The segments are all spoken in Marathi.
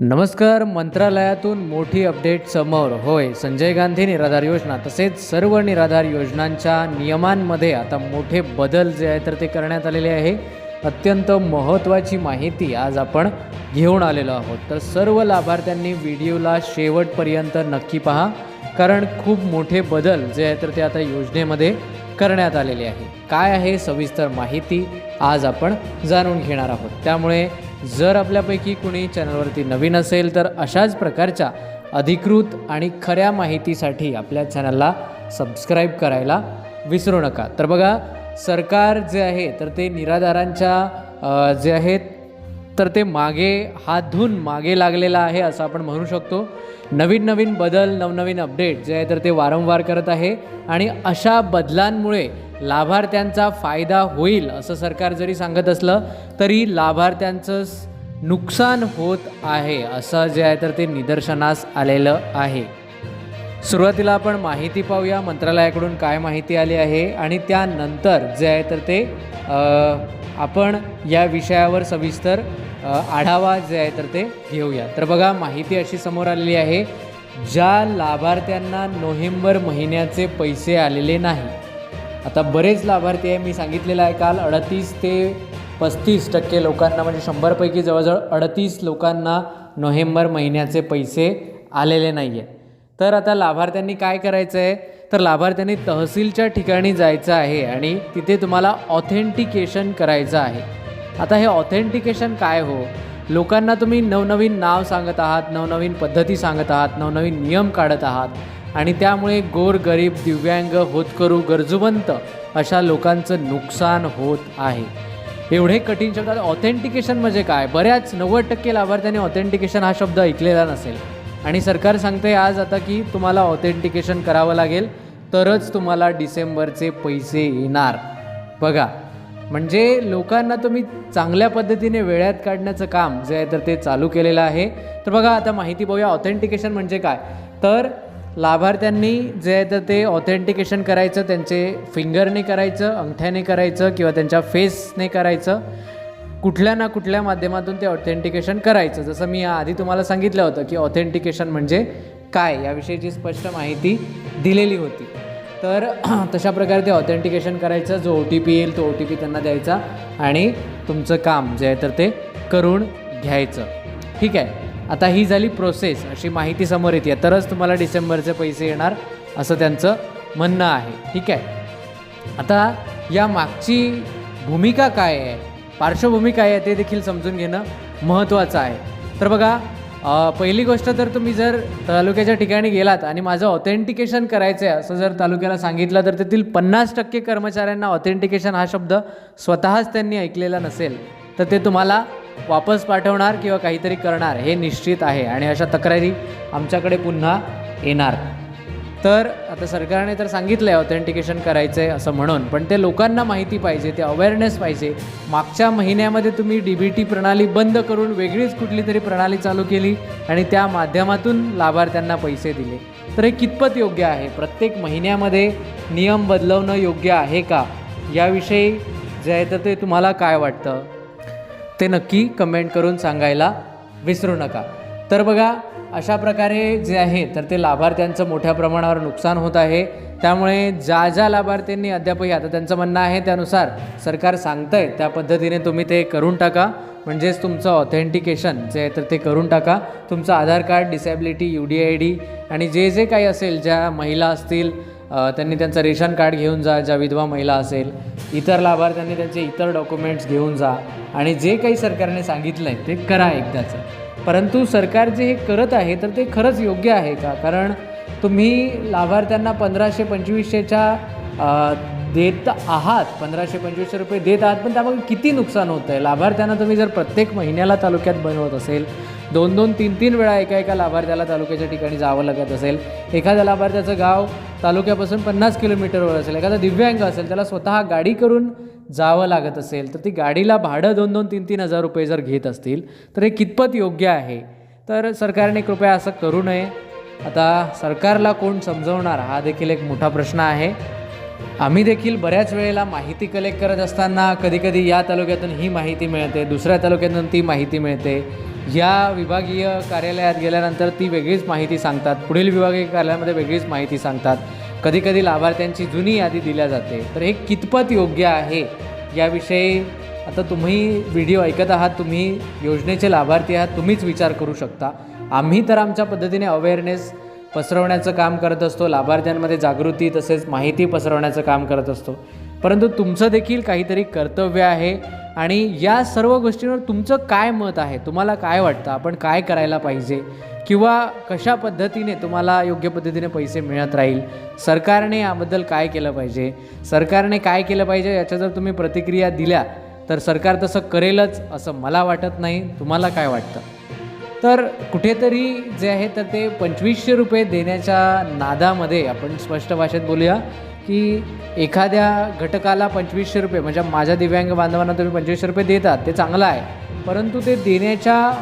नमस्कार मंत्रालयातून मोठी अपडेट समोर. होय संजय गांधी निराधार योजना. तसेच सर्व निराधार योजनांच्या नियमांमध्ये आता मोठे बदल जे आहे तर ते करण्यात आलेले आहे. अत्यंत महत्त्वाची माहिती आज आपण घेऊन आलेलो आहोत. तर सर्व लाभार्थ्यांनी व्हिडिओला शेवटपर्यंत नक्की पहा कारण खूप मोठे बदल जे आहे तर ते आता योजनेमध्ये करण्यात आलेले आहे. काय आहे सविस्तर माहिती आज आपण जाणून घेणार आहोत. त्यामुळे जर आपल्यापैकी कुणी चॅनलवरती नवीन असेल तर अशाच प्रकारच्या अधिकृत आणि खऱ्या माहितीसाठी आपल्या चॅनलला सबस्क्राईब करायला विसरू नका. तर बघा सरकार जे आहे तर ते निराधारांच्या जे आहेत तर ते मागे हात धुवून मागे लागलेलं आहे असं आपण म्हणू शकतो. नवीन नवीन बदल नवनवीन अपडेट जे आहे तर ते वारंवार करत आहे आणि अशा बदलांमुळे लाभार्थ्यांचा फायदा होईल असं सरकार जरी सांगत असलं तरी लाभार्थ्यांचं नुकसान होत आहे असं जे आहे तर ते निदर्शनास आलेलं आहे. सुरुवातीला आपण माहिती पाहूया. मंत्रालयाकडून काय माहिती आली आहे आणि त्यानंतर जे आहे तर ते आपण या विषयावर सविस्तर आढावा जे आहे तर ते घेऊया. तर बघा माहिती अशी समोर आलेली आहे. ज्या लाभार्थ्यांना नोव्हेंबर महिन्याचे पैसे आलेले नाही. आता बरेच लाभार्थी आहे. मी सांगितलेलं आहे काल अडतीस ते पस्तीस टक्के लोकांना म्हणजे शंभरपैकी जवळजवळ अडतीस लोकांना नोव्हेंबर महिन्याचे पैसे आलेले नाही आहेत तर आता लाभार्थ्यांनी काय करायचं आहे तर लाभार्थ्यांनी तहसीलच्या ठिकाणी जायचं आहे आणि तिथे तुम्हाला ऑथेंटिकेशन करायचं आहे. आता हे ऑथेंटिकेशन काय हो? लोकांना तुम्ही नवनवीन नाव सांगत आहात नवनवीन पद्धती सांगत आहात नवनवीन नियम काढत आहात आणि त्यामुळे गोर गरीब दिव्यांग होतकरू गरजूवंत अशा लोकांचं नुकसान होत आहे. एवढे कठीण शब्दात ऑथेंटिकेशन म्हणजे काय? बऱ्याच नव्वद टक्के लाभार्थ्यांनी ऑथेंटिकेशन हा शब्द ऐकलेला नसेल. आणि सरकार सांगते आज आता की तुम्हाला ऑथेंटिकेशन करावं लागेल तरच तुम्हाला डिसेंबरचे पैसे येणार. बघा म्हणजे लोकांना तुम्ही चांगल्या पद्धतीने वेळात काढण्याचं काम जे आहे तर ते चालू केलेलं आहे. तर बघा आता माहिती पाहूया ऑथेंटिकेशन म्हणजे काय? तर लाभार्थ्यांनी जे आहे तर ते ऑथेंटिकेशन करायचं त्यांचे फिंगरने करायचं अंगठ्याने करायचं किंवा त्यांच्या फेसने करायचं. कुठल्या ना कुठल्या माध्यमातून ते ऑथेंटिकेशन करायचं. जसं मी आधी तुम्हाला सांगितलं होतं की ऑथेंटिकेशन म्हणजे काय याविषयीची स्पष्ट माहिती दिलेली होती. तर तशा प्रकारे ते ऑथेंटिकेशन करायचं जो ओ टी पी येईल तो ओ टी पी त्यांना द्यायचा आणि तुमचं काम जे आहे तर ते करून घ्यायचं. ठीक आहे? आता ही झाली प्रोसेस अशी माहिती समोर येते. तरच तुम्हाला डिसेंबरचे पैसे येणार असं त्यांचं म्हणणं आहे. ठीक आहे? आता या मागची भूमिका काय आहे? पार्श्वभूमी काय आहे ते देखील समजून घेणं महत्त्वाचं आहे. तर बघा पहिली गोष्ट तर तुम्ही जर तालुक्याच्या ठिकाणी गेलात आणि माझं ऑथेंटिकेशन करायचं आहे असं जर तालुक्याला सांगितलं तर तेथील पन्नास टक्के कर्मचाऱ्यांना ऑथेंटिकेशन हा शब्द स्वतःच त्यांनी ऐकलेला नसेल तर ते तुम्हाला वापस पाठवणार किंवा काहीतरी करणार हे निश्चित आहे. आणि अशा तक्रारी आमच्याकडे पुन्हा येणार. तर आता सरकारने तर सांगितलं आहे ऑथेंटिकेशन करायचं आहे असं म्हणून पण ते लोकांना माहिती पाहिजे ते अवेअरनेस पाहिजे. मागच्या महिन्यामध्ये तुम्ही डी बी टी प्रणाली बंद करून वेगळीच कुठली तरी प्रणाली चालू केली आणि त्या माध्यमातून लाभार्थ्यांना पैसे दिले. तर हे कितपत योग्य आहे? प्रत्येक महिन्यामध्ये नियम बदलवणं योग्य आहे का? याविषयी जे आहे तर ते तुम्हाला काय वाटतं? ते नक्की कमेंट करून सांगायला विसरू नका. तर बघा अशा प्रकारे जे आहे तर ते लाभार्थ्यांचं मोठ्या प्रमाणावर नुकसान होत आहे. त्यामुळे ज्या ज्या लाभार्थ्यांनी अद्यापही आता त्यांचं म्हणणं आहे त्यानुसार सरकार सांगतंय त्या पद्धतीने तुम्ही ते करून टाका. म्हणजेच तुमचं ऑथेंटिकेशन जे आहे तर ते करून टाका. तुमचं Aadhaar card disability U D I D आणि जे जे काही असेल ज्या महिला असतील त्यांनी त्यांचं रेशन कार्ड घेऊन जा ज्या विधवा महिला असेल इतर लाभार्थ्यांनी त्यांचे इतर डॉक्युमेंट्स घेऊन जा. आणि जे काही सरकारने सांगितलं आहे ते करा एकदाचं. परंतु सरकार जे हे करत आहे तर ते खरंच योग्य आहे का? कारण तुम्ही लाभार्थ्यांना पंधराशे पंचवीसशेच्या देत आहात पंधराशे पंचवीसशे रुपये देत आहात पण त्यामागे किती नुकसान होतं आहे लाभार्थ्यांना तुम्ही जर प्रत्येक महिन्याला तालुक्यात बनवत असेल दोन दोन तीन तीन वेळा एका एका लाभार्थ्याला तालुक्याच्या ठिकाणी जावं लागत असेल एखाद्या लाभार्थ्याचं गाव तालुक्यापासून पन्नास किलोमीटरवर असेल एखादा दिव्यांग असेल त्याला स्वतः गाडी करून जावं लागत असेल तर ती गाडीला भाडं दोन दोन तीन तीन हजार रुपये जर घेत असतील तर हे कितपत योग्य आहे? तर सरकारने कृपया असं करू नये. आता सरकारला कोण समजवणार? हा देखील एक मोठा प्रश्न आहे. आम्ही देखील बऱ्याच वेळेला माहिती कलेक्ट करत असताना कधीकधी या तालुक्यातून ही माहिती मिळते दुसऱ्या तालुक्यातून ती माहिती मिळते. या विभागीय कार्यालयात गेल्यानंतर ती वेगळीच माहिती सांगतात पुढील विभागीय कार्यालयामध्ये वेगळीच माहिती सांगतात. कधीकधी लाभार्थ्यांची जुनी यादी दिल्या जाते. तर हे कितपत योग्य आहे? याविषयी आता तुम्ही व्हिडिओ ऐकत आहात तुम्ही योजनेचे लाभार्थी आहात तुम्हीच विचार करू शकता. आम्ही तर आमच्या पद्धतीने अवेअरनेस पसरवण्याचं काम करत असतो लाभार्थ्यांमध्ये जागृती तसेच माहिती पसरवण्याचं काम करत असतो. परंतु तुमचं देखील काहीतरी कर्तव्य आहे. आणि या सर्व गोष्टींवर तुमचं काय मत आहे? तुम्हाला काय वाटतं? आपण काय करायला पाहिजे? किंवा कशा पद्धतीने तुम्हाला योग्य पद्धतीने पैसे मिळत राहील? सरकारने याबद्दल काय केलं पाहिजे? सरकारने काय केलं पाहिजे? याच्या जर तुम्ही प्रतिक्रिया दिल्या तर सरकार तसं करेलच असं मला वाटत नाही. तुम्हाला काय वाटतं? तर कुठेतरी जे आहे तर ते पंचवीसशे रुपये देण्याच्या नादामध्ये आपण स्पष्ट भाषेत बोलूया. की एखाद्या घटकाला पंचवीसशे रुपये म्हणजे माझ्या दिव्यांग बांधवांना तुम्ही पंचवीसशे रुपये देतात ते चांगलं आहे. परंतु ते देण्याच्या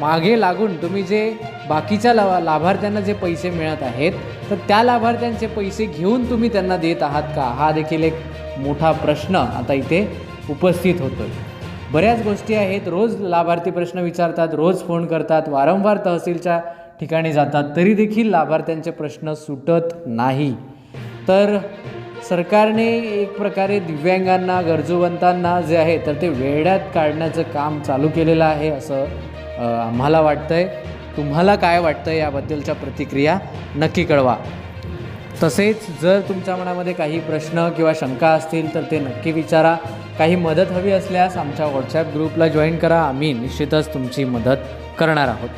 मागे लागून तुम्ही जे बाकीच्या ला लाभार्थ्यांना जे पैसे मिळत आहेत तर त्या लाभार्थ्यांचे पैसे घेऊन तुम्ही त्यांना देत आहात का? हा देखील एक मोठा प्रश्न आता इथे उपस्थित होतो आहे बऱ्याच गोष्टी आहेत रोज लाभार्थी प्रश्न विचारतात रोज फोन करतात वारंवार तहसीलच्या ठिकाणी जातात तरी देखील लाभार्थ्यांचे प्रश्न सुटत नाही. तर सरकारने एक प्रकारे दिव्यांगांना गरजूवंतांना जे आहे तर ते वेड्यात काढण्याचं काम चालू केलेलं आहे असं आम्हाला वाटतं आहे तुम्हाला काय वाटतं याबद्दलच्या प्रतिक्रिया नक्की कळवा. तसेच जर तुमच्या मनामध्ये काही प्रश्न किंवा शंका असतील तर ते नक्की विचारा. काही मदत हवी असल्यास आमच्या व्हॉट्सॲप ग्रुपला जॉईन करा. आम्ही निश्चितच तुमची मदत करणार आहोत.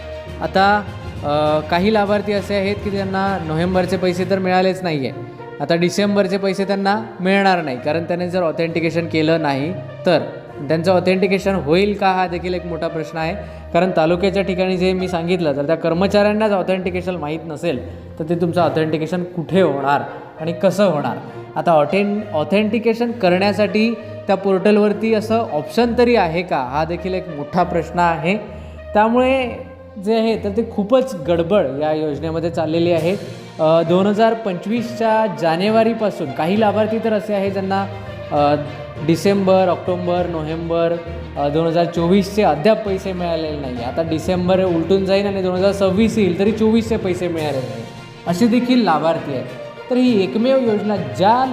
आता काही लाभार्थी असे आहेत की त्यांना नोव्हेंबरचे पैसे तर मिळालेच नाही आहे आता डिसेंबरचे पैसे त्यांना मिळणार नाही कारण त्याने जर ऑथेंटिकेशन केलं नाही तर त्यांचं ऑथेंटिकेशन होईल का हा देखील एक मोठा प्रश्न आहे. कारण तालुक्याच्या ठिकाणी जे मी सांगितलं तर त्या कर्मचाऱ्यांनाच ऑथेंटिकेशन माहीत नसेल तर ते तुमचं ऑथेंटिकेशन कुठे होणार आणि कसं होणार? आता ऑथें ऑथेंटिकेशन करण्यासाठी त्या पोर्टलवरती असं ऑप्शन तरी आहे का? हा देखील एक मोठा प्रश्न आहे. त्यामुळे जे आहे तर ते खूपच गडबड या योजनेमध्ये चाललेली आहे. दोन हजार पंचवीसच्या जानेवारीपासून काही लाभार्थी तर असे आहे ज्यांना डिसेंबर ऑक्टोंबर नोव्हेंबर दोन हजार चोवीसचे अद्याप पैसे मिळालेले नाही. आता डिसेंबर उलटून जाईल आणि दोन हजार सव्वीस येईल तरी चोवीसचे पैसे मिळालेले नाही. असे देखील लाभार्थी आहेत. तर ही एकमेव योजना ज्या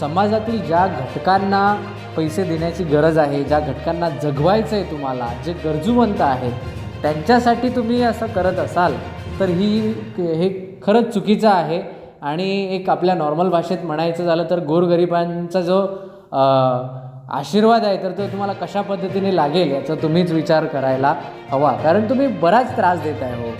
समाजातील ज्या घटकांना पैसे देण्याची गरज आहे ज्या घटकांना जगवायचं आहे तुम्हाला जे गरजूवंत आहेत त्यांच्यासाठी तुम्ही असं करत असाल तर ही हे खरंच चुकीचं आहे. आणि एक आपल्या नॉर्मल भाषेत म्हणायचं झालं तर गोरगरिबांचा जो आशीर्वाद आहे तर तो तुम्हाला कशा पद्धतीने लागेल याचा तुम्हीच विचार करायला हवा. कारण तुम्ही बराच त्रास देत आहे हो.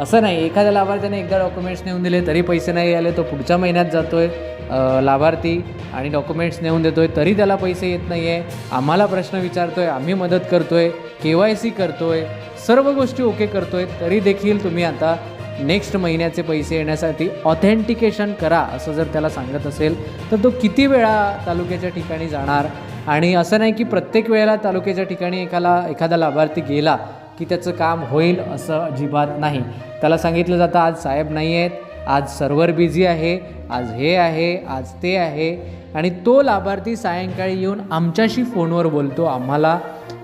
असं नाही एखाद्या लाभार्थ्याने एकदा डॉक्युमेंट्स नेऊन दिले तरी पैसे नाही आले तो पुढच्या महिन्यात जातो आहे लाभार्थी आणि डॉक्युमेंट्स नेऊन देतो आहे तरी त्याला पैसे येत नाही आहे आम्हाला प्रश्न विचारतो आहे आम्ही मदत करतो आहे के वाय सी करतो आहे सर्व गोष्टी ओके करतोय तरी देखील तुम्ही आता नेक्स्ट महिन्याचे पैसे येण्यासाठी ऑथेंटिकेशन करा असं जर त्याला सांगत असेल तर तो किती वेळा तालुक्याच्या ठिकाणी जाणार? आणि असं नाही की प्रत्येक वेळेला तालुक्याच्या ठिकाणी एकाला एखादा लाभार्थी गेला की त्याचं काम होईल असं अजिबात नाही. त्याला सांगितलं जातं आज साहेब नाही आहेत आज सर्व्हर बिझी आहे आज हे आहे आज ते आहे. आणि तो लाभार्थी सायंकाळी येऊन आमच्याशी फोनवर बोलतो आम्हाला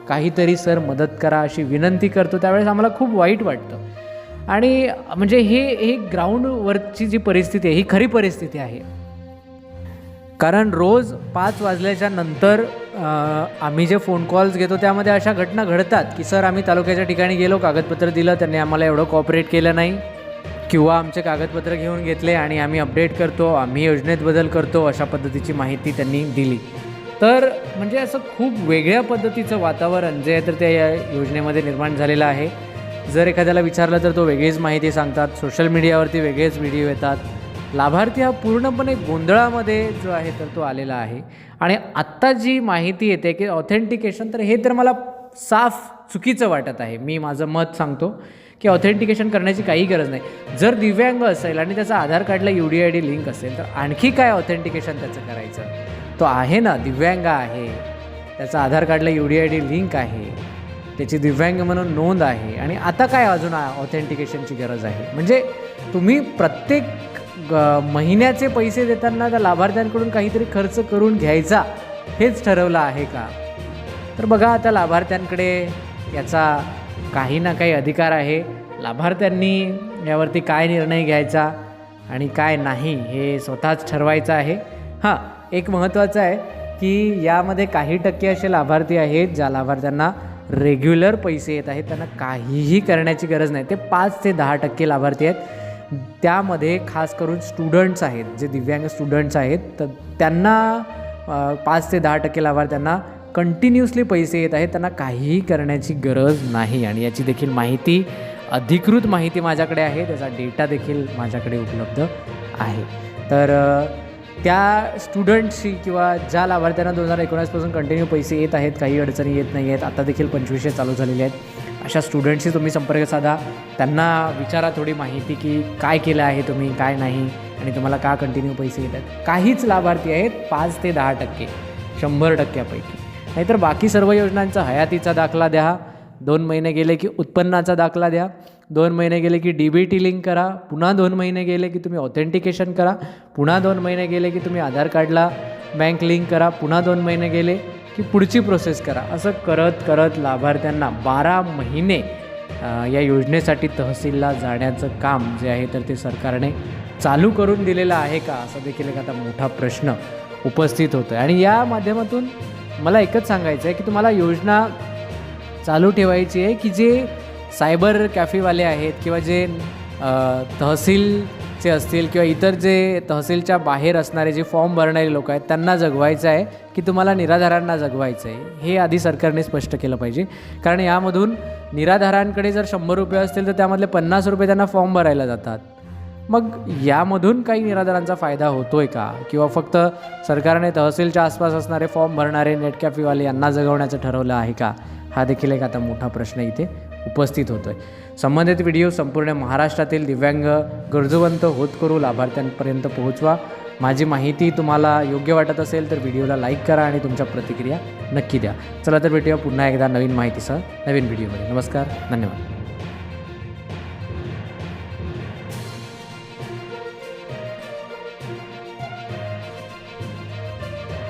काहीतरी सर मदत करा अशी विनंती करतो. त्यावेळेस आम्हाला खूप वाईट वाटतं. आणि म्हणजे हे हे ग्राउंडवरची जी परिस्थिती आहे ही खरी परिस्थिती आहे. कारण रोज पाच वाजल्याच्या नंतर आम्ही जे फोन कॉल्स घेतो त्यामध्ये अशा घटना घडतात की सर आम्ही तालुक्याच्या ठिकाणी गेलो कागदपत्र दिलं त्यांनी आम्हाला एवढं कॉपरेट केलं नाही. किंवा आमचे कागदपत्र घेऊन घेतले आणि आम्ही अपडेट करतो आम्ही योजनेत बदल करतो अशा पद्धतीची माहिती त्यांनी दिली. तर म्हणजे असं खूप वेगळ्या पद्धतीचं वातावरण जे आहे तर त्या या योजनेमध्ये निर्माण झालेलं आहे. जर एखाद्याला विचारलं तर तो वेगळीच माहिती सांगतात सोशल मीडियावरती वेगळेच व्हिडिओ येतात. लाभार्थी हा पूर्णपणे गोंधळामध्ये जो आहे तर तो आलेला आहे. आणि आत्ता जी माहिती येते की ऑथेंटिकेशन तर हे तर मला साफ चुकीचं वाटत आहे. मी माझं मत सांगतो की ऑथेंटिकेशन करण्याची काही गरज नाही. जर दिव्यांग असेल आणि त्याचा आधार कार्डला U D I D link असेल तर आणखी काय ऑथेंटिकेशन त्याचं करायचं? तो आहे ना दिव्यांग आहे. त्याचा आधार कार्डला U D I D link आहे. त्याची दिव्यांग म्हणून नोंद आहे. आणि आता काय अजून ऑथेंटिकेशनची गरज आहे? म्हणजे तुम्ही प्रत्येक ग- महिन्याचे पैसे देताना त्या लाभार्थ्यांकडून काहीतरी खर्च करून घ्यायचा हेच ठरवलं आहे का? तर बघा आता लाभार्थ्यांकडे याचा काही ना काही अधिकार आहे. लाभार्थ्यांनी यावरती काय निर्णय घ्यायचा आणि काय नाही हे स्वतःच ठरवायचं आहे. हां एक महत्त्वाचं आहे की यामध्ये काही टक्के असे लाभार्थी आहेत ज्या लाभार्थ्यांना रेग्युलर पैसे येत आहेत त्यांना काहीही करण्याची गरज नाही. ते पाच ते दहा टक्के लाभार्थी आहेत. त्यामध्ये खास करून स्टुडंट्स आहेत जे दिव्यांग स्टुडंट्स आहेत तर त्यांना पाच ते दहा टक्के लाभार्थ्यांना कंटिन्युअसली पैसे येत आहेत त्यांना काहीही करण्याची गरज नाही. आणि याची देखील माहिती अधिकृत माहिती माझ्याकडे आहे. त्याचा डेटा देखील माझ्याकडे उपलब्ध आहे. तर त्या स्टुडंटशी किंवा ज्या लाभार्थ्यांना दोन हजार एकोणीसपासून कंटिन्यू पैसे येत आहेत काही अडचणी येत नाही आहेत आता देखील पंचवीसशे चालू झालेले आहेत. अशा स्टुडंटशी तुम्ही संपर्क साधा. त्यांना विचारा थोडी माहिती की काय केलं आहे तुम्ही काय नाही आणि तुम्हाला का कंटिन्यू पैसे येत आहेत. काहीच लाभार्थी आहेत पाच ते दहा टक्के शंभर टक्क्यापैकी. नाहीतर बाकी सर्व योजनांचा हयातीचा दाखला द्या. दोन महिने गेले की उत्पन्नाचा दाखला द्या. दोन महिने गेले की डी बी टी लिंक करा पुन्हा दोन महिने गेले की तुम्ही ऑथेंटिकेशन करा पुन्हा दोन महिने गेले की तुम्ही आधार कार्डला बँक लिंक करा पुन्हा दोन महिने गेले की पुढची प्रोसेस करा. असं करत करत लाभार्थ्यांना बारा महिने या योजनेसाठी तहसीलला जाण्याचं काम जे आहे तर ते सरकारने चालू करून दिलेलं आहे का? असा देखील एक आता मोठा प्रश्न उपस्थित होतो आहे आणि या माध्यमातून मला एकच सांगायचं आहे की तुम्हाला योजना चालू ठेवायची आहे की जे सायबर कॅफेवाले आहेत किंवा जे तहसीलचे असतील किंवा इतर जे तहसीलच्या बाहेर असणारे जे फॉर्म भरणारे लोक आहेत त्यांना जगवायचं आहे की तुम्हाला निराधारांना जगवायचं आहे हे आधी सरकारने स्पष्ट केलं पाहिजे. कारण यामधून निराधारांकडे जर शंभर रुपये असतील तर त्यामधले पन्नास रुपये त्यांना फॉर्म भरायला जातात. मग यामधून काही निराधारांचा फायदा होतो आहे का? किंवा फक्त सरकारने तहसीलच्या आसपास असणारे फॉर्म भरणारे नेट कॅफेवाले यांना जगवण्याचं ठरवलं आहे का? हा देखील एक आता मोठा प्रश्न इथे उपस्थित होतो आहे संबंधित व्हिडिओ संपूर्ण महाराष्ट्रातील दिव्यांग गरजवंत होत करू लाभार्थ्यांपर्यंत पोहोचवा. माझी माहिती तुम्हाला योग्य वाटत असेल तर व्हिडिओला लाईक करा आणि तुमच्या प्रतिक्रिया नक्की द्या. चला तर भेटूया पुन्हा एकदा नवीन माहितीसह नवीन व्हिडिओमध्ये. नमस्कार धन्यवाद.